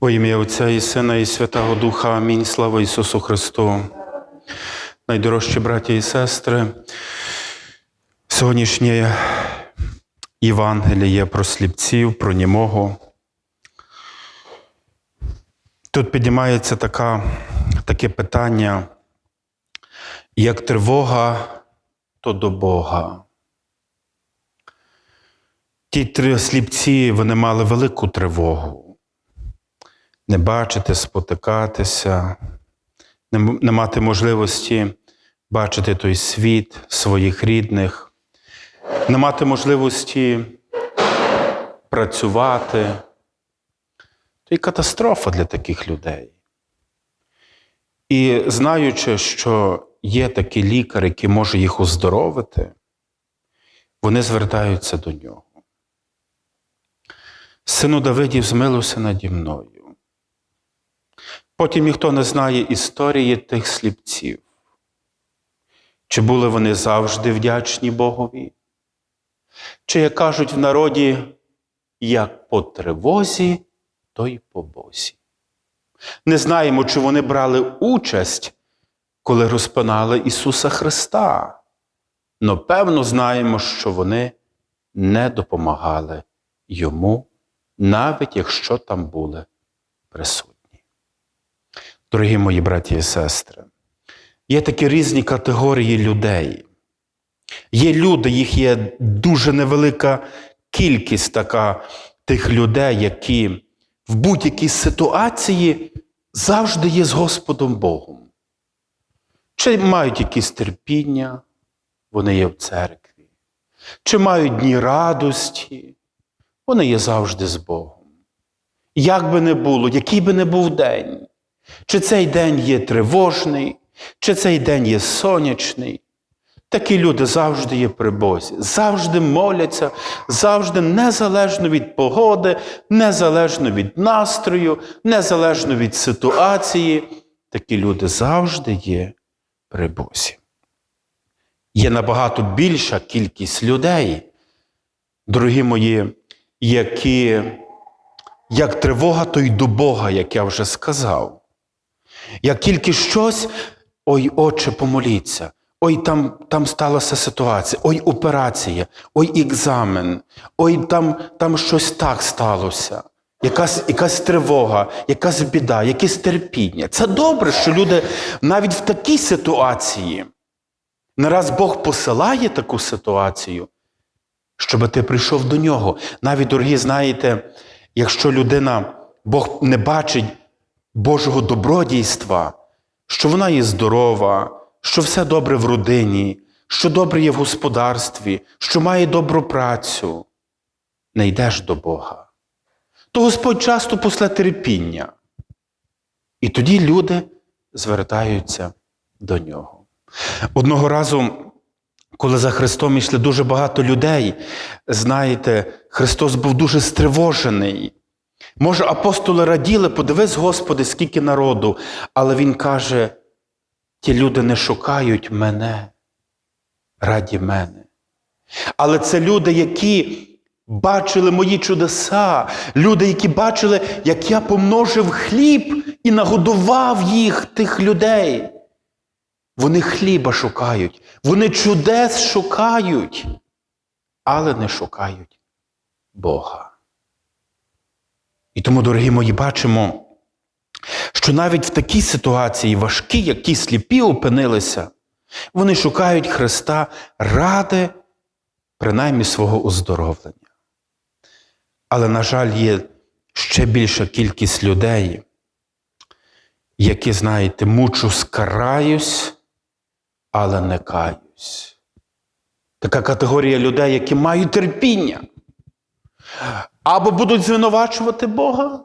Во ім'я Отця і Сина, і Святого Духа. Амінь. Слава Ісусу Христу. Найдорожчі браті і сестри, сьогоднішнє Євангеліє про сліпців, про німого. Тут піднімається така, таке питання, як тривога, то до Бога. Ті три сліпці вони мали велику тривогу. Не бачити, спотикатися, не, мати можливості бачити той світ своїх рідних, не мати можливості працювати. То й катастрофа для таких людей. І знаючи, що є такий лікар, який може їх оздоровити, вони звертаються до нього. Сину Давидів, змилуйся наді мною. Потім ніхто не знає історії тих сліпців. Чи були вони завжди вдячні Богові? Чи, як кажуть в народі, як по тривозі, то й по Бозі. Не знаємо, чи вони брали участь, коли розпинали Ісуса Христа. Но певно знаємо, що вони не допомагали йому, навіть якщо там були присутні. Дорогі мої браті і сестри, є такі різні категорії людей. Є люди, їх є дуже невелика кількість така тих людей, які в будь-якій ситуації завжди є з Господом Богом. Чи мають якісь терпіння, вони є в церкві, чи мають дні радості, вони є завжди з Богом. Як би не було, який би не був день, чи цей день є тривожний, чи цей день є сонячний. Такі люди завжди є при Бозі, завжди моляться, завжди незалежно від погоди, незалежно від настрою, незалежно від ситуації. Такі люди завжди є при Бозі. Є набагато більша кількість людей, дорогі мої, які, як тривога, то й до Бога, як я вже сказав. Як тільки щось, ой, отче, помоліться, ой, там, там сталася ситуація, ой, операція, ой, екзамен, ой, там, там щось так сталося. Якась, якась тривога, якась біда, якесь терпіння. Це добре, що люди навіть в такій ситуації, не раз Бог посилає таку ситуацію, щоб ти прийшов до нього. Навіть, дорогі, знаєте, якщо людина, Бог не бачить Божого добродійства, що вона є здорова, що все добре в родині, що добре є в господарстві, що має добру працю, не йдеш до Бога. То Господь часто после терпіння. І тоді люди звертаються до нього. Одного разу, коли за Христом йшли дуже багато людей, знаєте, Христос був дуже стривожений. Може, апостоли раділи, подивись, Господи, скільки народу, але Він каже: ті люди не шукають мене раді мене. Але це люди, які бачили мої чудеса, люди, які бачили, як я помножив хліб і нагодував їх, тих людей. Вони хліба шукають, вони чудес шукають, але не шукають Бога. І тому, дорогі мої, бачимо, що навіть в такій ситуації важкі, як ті сліпі опинилися, вони шукають Христа ради, принаймні свого оздоровлення. Але, на жаль, є ще більша кількість людей, які, знаєте, мучу скараюсь, але не каюсь. Така категорія людей, які мають терпіння. Або будуть звинувачувати Бога,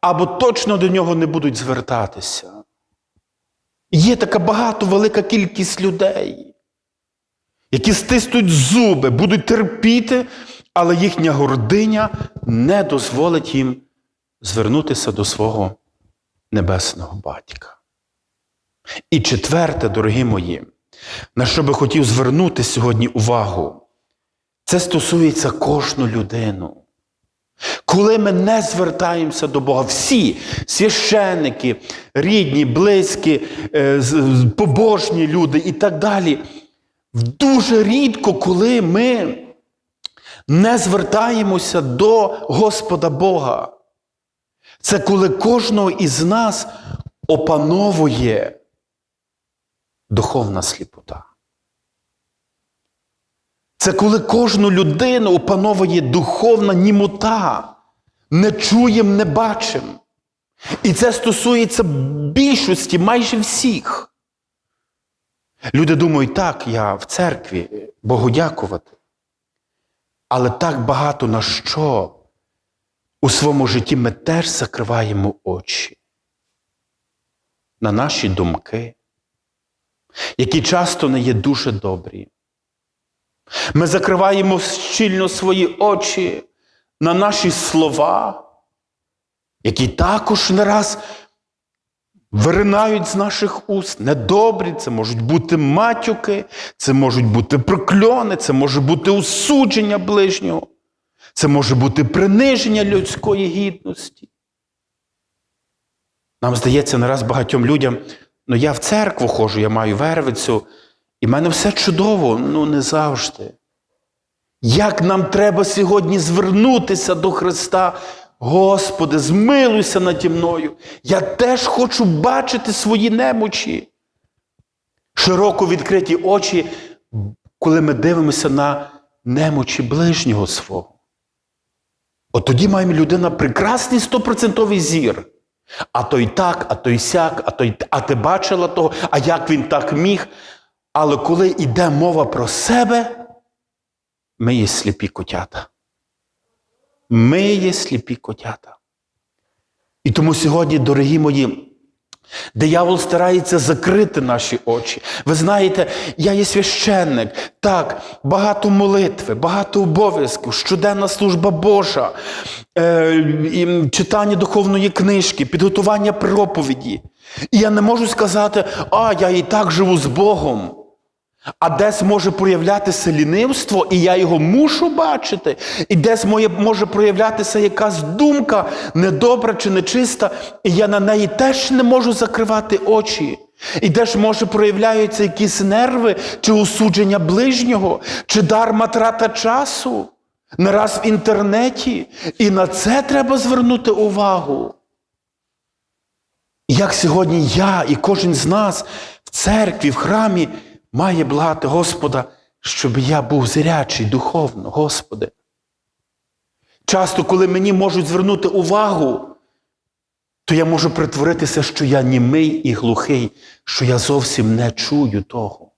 або точно до нього не будуть звертатися. Є така багато велика кількість людей, які стиснуть зуби, будуть терпіти, але їхня гординя не дозволить їм звернутися до свого небесного батька. І четверте, дорогі мої, на що би хотів звернути сьогодні увагу, це стосується кожну людину. Коли ми не звертаємося до Бога, всі священники, рідні, близькі, е, побожні люди і так далі, дуже рідко, коли ми не звертаємося до Господа Бога. Це коли кожного із нас опановує духовна сліпота. Це коли кожну людину опановує духовна німота. Не чуєм, не бачим. І це стосується більшості, майже всіх. Люди думають, так, я в церкві, Богу дякувати. Але так багато на що у своєму житті ми теж закриваємо очі на наші думки, які часто не є дуже добрі. Ми закриваємо щільно свої очі на наші слова, які також не раз виринають з наших уст. Недобрі, це можуть бути матюки, це можуть бути прокльони, це може бути осудження ближнього, це може бути приниження людської гідності. Нам здається, не раз багатьом людям, ну я в церкву ходжу, я маю вервицю, і в мене все чудово, ну не завжди. Як нам треба сьогодні звернутися до Христа, Господи, змилуйся наді мною. Я теж хочу бачити свої немочі. Широко відкриті очі, коли ми дивимося на немочі ближнього свого. От тоді маємо людина прекрасний стопроцентовий зір. А той так, а той сяк, а той, а ти бачила того, а як він так міг. Але коли йде мова про себе, ми є сліпі котята. Ми є сліпі котята. І тому сьогодні, дорогі мої, диявол старається закрити наші очі. Ви знаєте, я є священник, так, багато молитви, багато обов'язків, щоденна служба Божа, е, читання духовної книжки, підготування проповіді. І я не можу сказати, а я і так живу з Богом. А десь може проявлятися лінивство, і я його мушу бачити. І десь моє, може проявлятися якась думка недобра чи нечиста, і я на неї теж не можу закривати очі. І ж може проявляються якісь нерви, чи осудження ближнього, чи дарма трата часу, не раз в інтернеті. І на це треба звернути увагу. Як сьогодні я і кожен з нас в церкві, в храмі має благати Господа, щоб я був зрячий духовно, Господи. Часто, коли мені можуть звернути увагу, то я можу притворитися, що я німий і глухий, що я зовсім не чую того.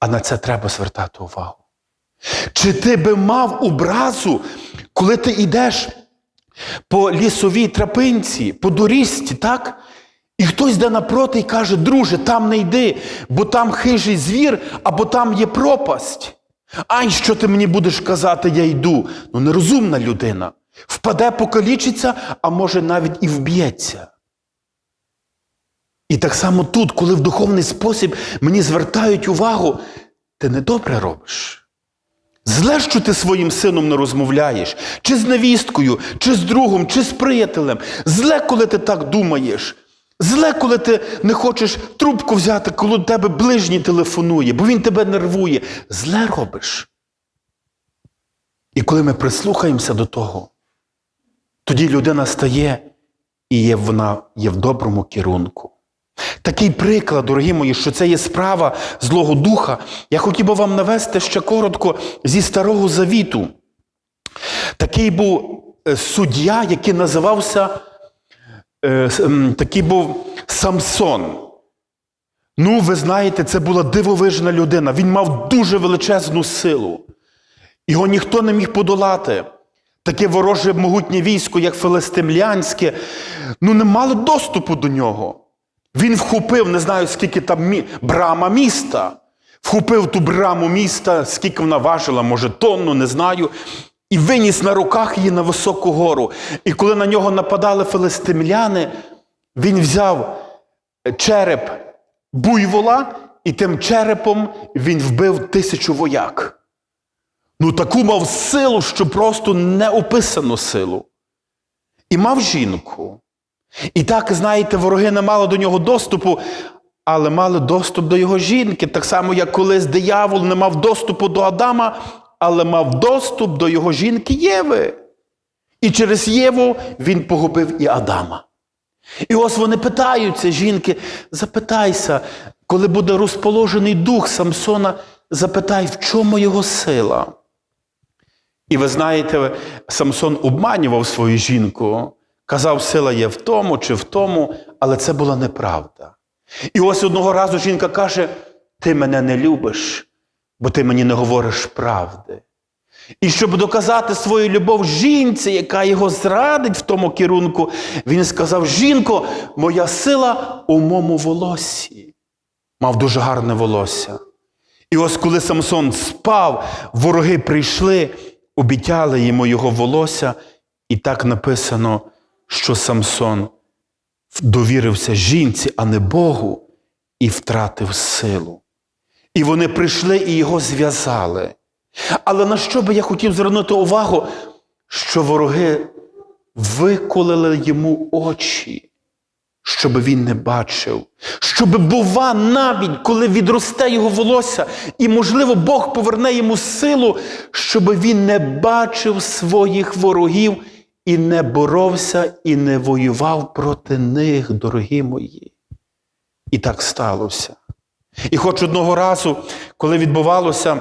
А на це треба звертати увагу. Чи ти би мав образу, коли ти йдеш по лісовій трапинці, по доріжці, так? І хтось йде напроти і каже, друже, там не йди, бо там хижий звір, або там є пропасть. Ай, що ти мені будеш казати, я йду. Ну, нерозумна людина. Впаде, покалічиться, а може навіть і вб'ється. І так само тут, коли в духовний спосіб мені звертають увагу, ти недобре робиш. Зле, що ти своїм сином не розмовляєш, чи з невісткою, чи з другом, чи з приятелем. Зле, коли ти так думаєш. Зле, коли ти не хочеш трубку взяти, коли тебе ближній телефонує, бо він тебе нервує. Зле робиш. І коли ми прислухаємося до того, тоді людина стає і є вона є в доброму керунку. Такий приклад, дорогі мої, що це є справа Злого Духа. Я хотів би вам навести ще коротко зі Старого Завіту. Такий був е, суддя, який називався такий був Самсон. Ну, ви знаєте, це була дивовижна людина. Він мав дуже величезну силу. Його ніхто не міг подолати. Таке вороже могутнє військо, як филистимлянське, ну не мало доступу до нього. Він вхопив, не знаю, скільки там мі... брама міста, вхопив ту браму міста, скільки вона важила, може, тонну, не знаю, і виніс на руках її на високу гору. І коли на нього нападали филистимляни, він взяв череп буйвола, і тим черепом він вбив тисячу вояк. Ну, таку мав силу, що просто не описано силу. І мав жінку. І так, знаєте, вороги не мали до нього доступу, але мали доступ до його жінки. Так само, як колись диявол не мав доступу до Адама, але мав доступ до його жінки Єви. І через Єву він погубив і Адама. І ось вони питаються, жінки, запитайся, коли буде розположений дух Самсона, запитай, в чому його сила. І ви знаєте, Самсон обманював свою жінку, казав, сила є в тому чи в тому, але це була неправда. І ось одного разу жінка каже: Ти мене не любиш, бо ти мені не говориш правди. І щоб доказати свою любов жінці, яка його зрадить в тому керунку, він сказав: Жінко, моя сила у моєму волоссі. Мав дуже гарне волосся. І ось коли Самсон спав, вороги прийшли, обіцяли йому його волосся, і так написано, що Самсон довірився жінці, а не Богу, і втратив силу. І вони прийшли і його зв'язали. Але на що би я хотів звернути увагу, що вороги виколили йому очі, щоб він не бачив, щоб, бува, навіть коли відросте його волосся, і, можливо, Бог поверне йому силу, щоб він не бачив своїх ворогів і не боровся, і не воював проти них, дорогі мої. І так сталося. І хоч одного разу, коли відбувалося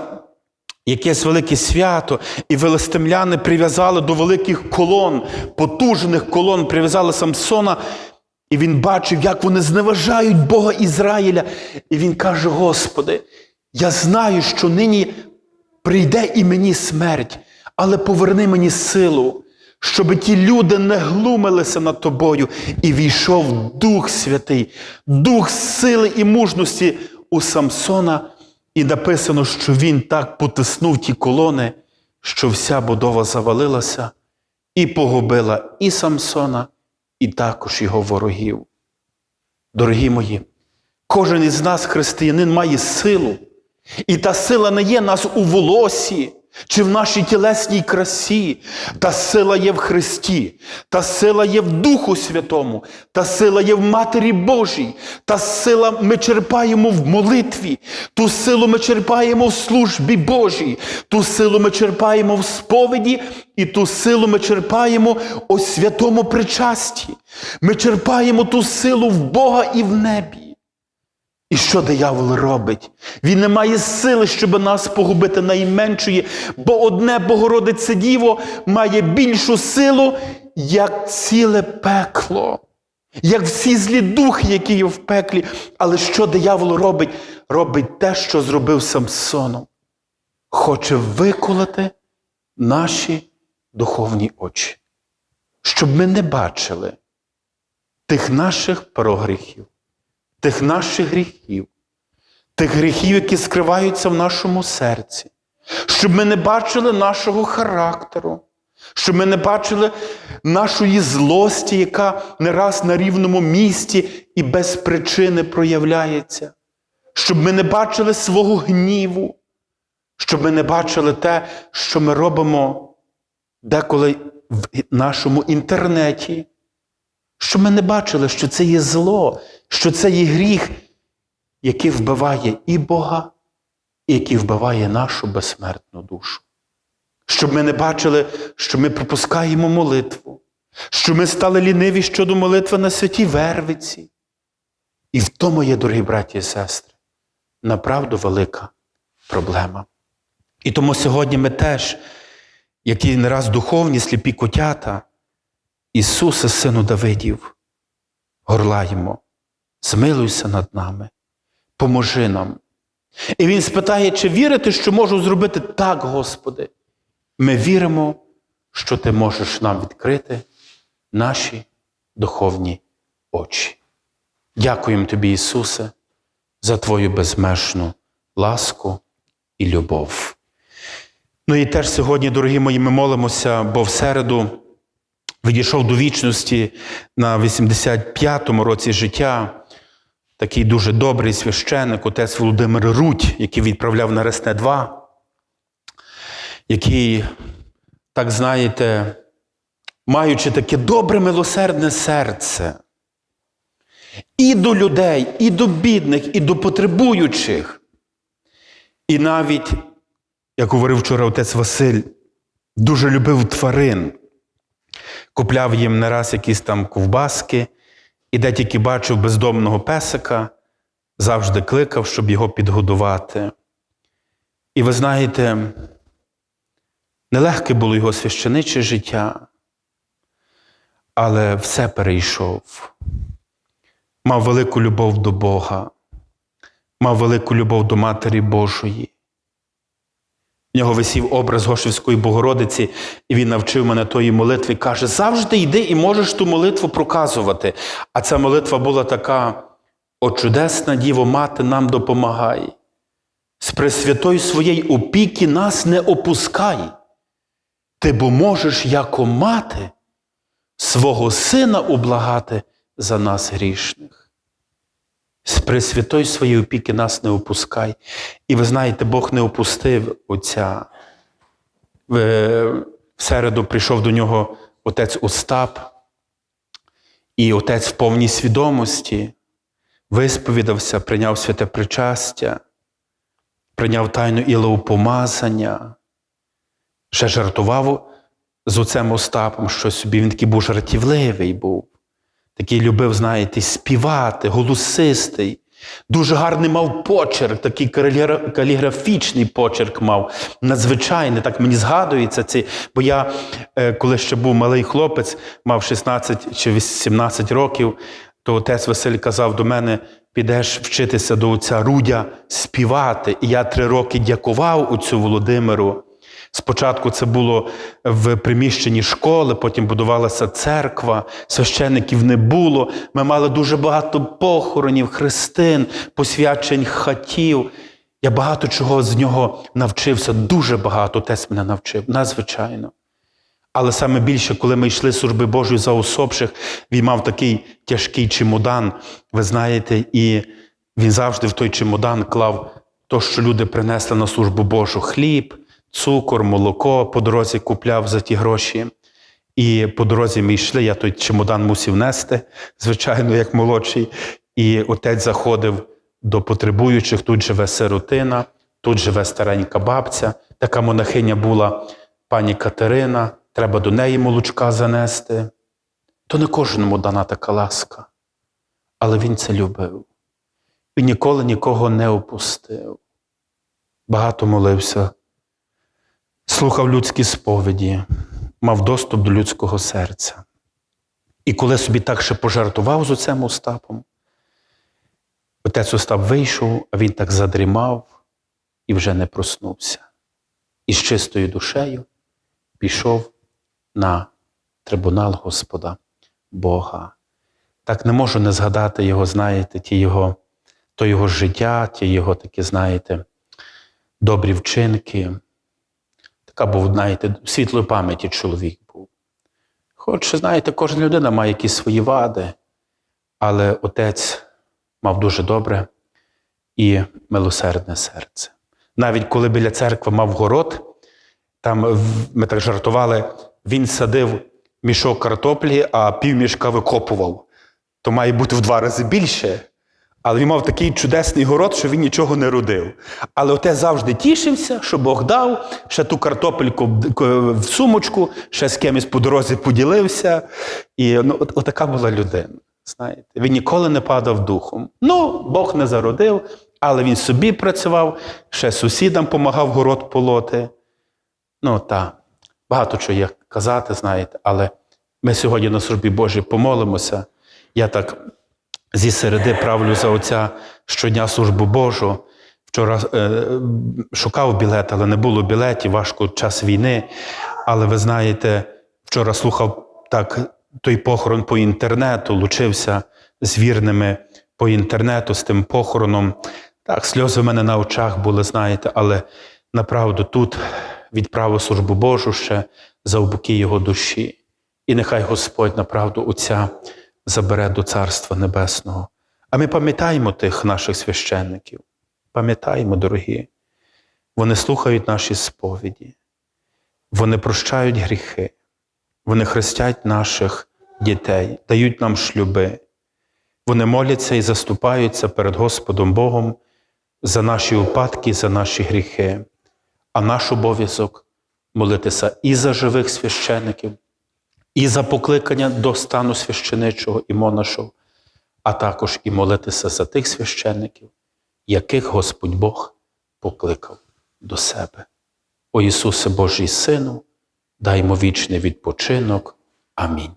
якесь велике свято, і велестемляни прив'язали до великих колон, потужних колон, прив'язали Самсона, і він бачив, як вони зневажають Бога Ізраїля. І він каже: Господи, я знаю, що нині прийде і мені смерть, але поверни мені силу, щоб ті люди не глумилися над тобою. І війшов Дух Святий, Дух сили і мужності у Самсона. І написано, що він так потиснув ті колони, що вся будова завалилася і погубила і Самсона, і також його ворогів. Дорогі мої, кожен із нас, християнин, має силу. І та сила не є нас у волосі чи в нашій тілесній красі. Та сила є в Христі, та сила є в Духу Святому, та сила є в Матері Божій, та сила ми черпаємо в молитві, ту силу ми черпаємо в службі Божій, ту силу ми черпаємо в сповіді, і ту силу ми черпаємо у святому причасті. Ми черпаємо ту силу в Бога і в небі. Що диявол робить? Він не має сили, щоб нас погубити найменшої, бо одне Богородице Діво має більшу силу, як ціле пекло, як всі злі духи, які є в пеклі. Але що диявол робить? Робить те, що зробив Самсоном. Хоче виколоти наші духовні очі, щоб ми не бачили тих наших прогріхів тих наших гріхів, тих гріхів, які скриваються в нашому серці, щоб ми не бачили нашого характеру, щоб ми не бачили нашої злості, яка не раз на рівному місці і без причини проявляється, щоб ми не бачили свого гніву, щоб ми не бачили те, що ми робимо деколи в нашому інтернеті. Щоб ми не бачили, що це є зло, що це є гріх, який вбиває і Бога, і який вбиває нашу безсмертну душу. Щоб ми не бачили, що ми пропускаємо молитву, що ми стали ліниві щодо молитви на святій Вервиці. І в тому є, дорогі браті і сестри, направду велика проблема. І тому сьогодні ми теж, які не раз духовні сліпі котята, Ісусе, Сину Давидів, горлаємо, змилуйся над нами, поможи нам. І Він спитає, чи вірите, що можу зробити так, Господи? Ми віримо, що Ти можеш нам відкрити наші духовні очі. Дякуємо Тобі, Ісусе, за Твою безмежну ласку і любов. Ну і теж сьогодні, дорогі мої, ми молимося, бо в середу відійшов до вічності на 85-му році життя. Такий дуже добрий священник, отець Володимир Рудь, який відправляв на Ресне 2. який, так знаєте, маючи таке добре милосердне серце, і до людей, і до бідних, і до потребуючих. І навіть, як говорив вчора отець Василь, дуже любив тварин, купляв їм не раз якісь там ковбаски, і де тільки бачив бездомного песика, завжди кликав, щоб його підгодувати. І ви знаєте, нелегке було його священиче життя, але все перейшов. Мав велику любов до Бога, мав велику любов до Матері Божої. В нього висів образ Гошевської Богородиці, і він навчив мене тої молитви. Каже: завжди йди і можеш ту молитву проказувати. А ця молитва була така: О, чудесна Діво, мати нам допомагай. З пресвятої своєї опіки нас не опускай. Ти бо можеш, яко мати, свого сина облагати за нас грішних. З пресвятої своєї опіки нас не опускай. І ви знаєте, Бог не опустив Отця. В в середу прийшов до нього отець Остап, і отець в повній свідомості висповідався, прийняв святе причастя, прийняв тайну ілеопомазання, ще жартував з отцем Остапом, що собі він такий був жартівливий був. Такий любив, знаєте, співати, голосистий. Дуже гарний мав почерк, такий каліграфічний почерк мав, надзвичайний, так мені згадується. Це, бо я, е, коли ще був малий хлопець, мав 16 чи 18 років, то отець Василь казав до мене: підеш вчитися до отця Рудя співати. І я три роки дякував отцю Володимиру. Спочатку це було в приміщенні школи, потім будувалася церква, священиків не було. Ми мали дуже багато похоронів, хрестин, посвячень хатів. Я багато чого з нього навчився, дуже багато отець мене навчив, надзвичайно. Але саме більше, коли ми йшли служби Божої за усопших, він мав такий тяжкий чемодан, ви знаєте, і він завжди в той чемодан клав то, що люди принесли на службу Божу: хліб, цукор, молоко, по дорозі купляв за ті гроші. І по дорозі ми йшли, я той чемодан мусив нести, звичайно, як молодший. І отець заходив до потребуючих, тут живе сиротина, тут живе старенька бабця. Така монахиня була пані Катерина, треба до неї молочка занести. То не кожному дана така ласка, але він це любив. Він ніколи нікого не опустив. Багато молився, слухав людські сповіді, мав доступ до людського серця. І коли собі так ще пожартував з оцем Остапом, отець Остап вийшов, а він так задрімав і вже не проснувся. І з чистою душею пішов на трибунал Господа Бога. Так не можу не згадати його, знаєте, ті його, то його життя, ті його такі, знаєте, добрі вчинки. Така був, знаєте, світлої пам'яті чоловік був. Хоч, знаєте, кожна людина має якісь свої вади, але отець мав дуже добре і милосердне серце. Навіть коли біля церкви мав город, там ми так жартували, він садив мішок картоплі, а півмішка викопував. То має бути в два рази більше. Але він мав такий чудесний город, що він нічого не родив. Але отець завжди тішився, що Бог дав, ще ту картопельку в сумочку, ще з кимось по дорозі поділився. І ну, от, отака була людина. Знаєте, він ніколи не падав духом. Ну, Бог не зародив, але він собі працював, ще сусідам допомагав город полоти. Ну, та, багато чого є казати, знаєте, але ми сьогодні на службі Божій помолимося. Я так зі середи правлю за отця щодня службу Божу. Вчора е, шукав білет, але не було білетів, важко час війни. Але ви знаєте, вчора слухав так той похорон по інтернету, лучився з вірними по інтернету з тим похороном. Так, сльози в мене на очах були, знаєте, але направду тут відправив службу Божу ще за обуки його душі. І нехай Господь направду Отця забере до Царства Небесного. А ми пам'ятаємо тих наших священників. Пам'ятаємо, дорогі. Вони слухають наші сповіді. Вони прощають гріхи, вони хрестять наших дітей, дають нам шлюби. Вони моляться і заступаються перед Господом Богом за наші упадки, за наші гріхи. А наш обов'язок молитися і за живих священиків, і за покликання до стану священичого і монашого, а також і молитися за тих священників, яких Господь Бог покликав до себе. О Ісусе Божий Сину, даймо вічний відпочинок. Амінь.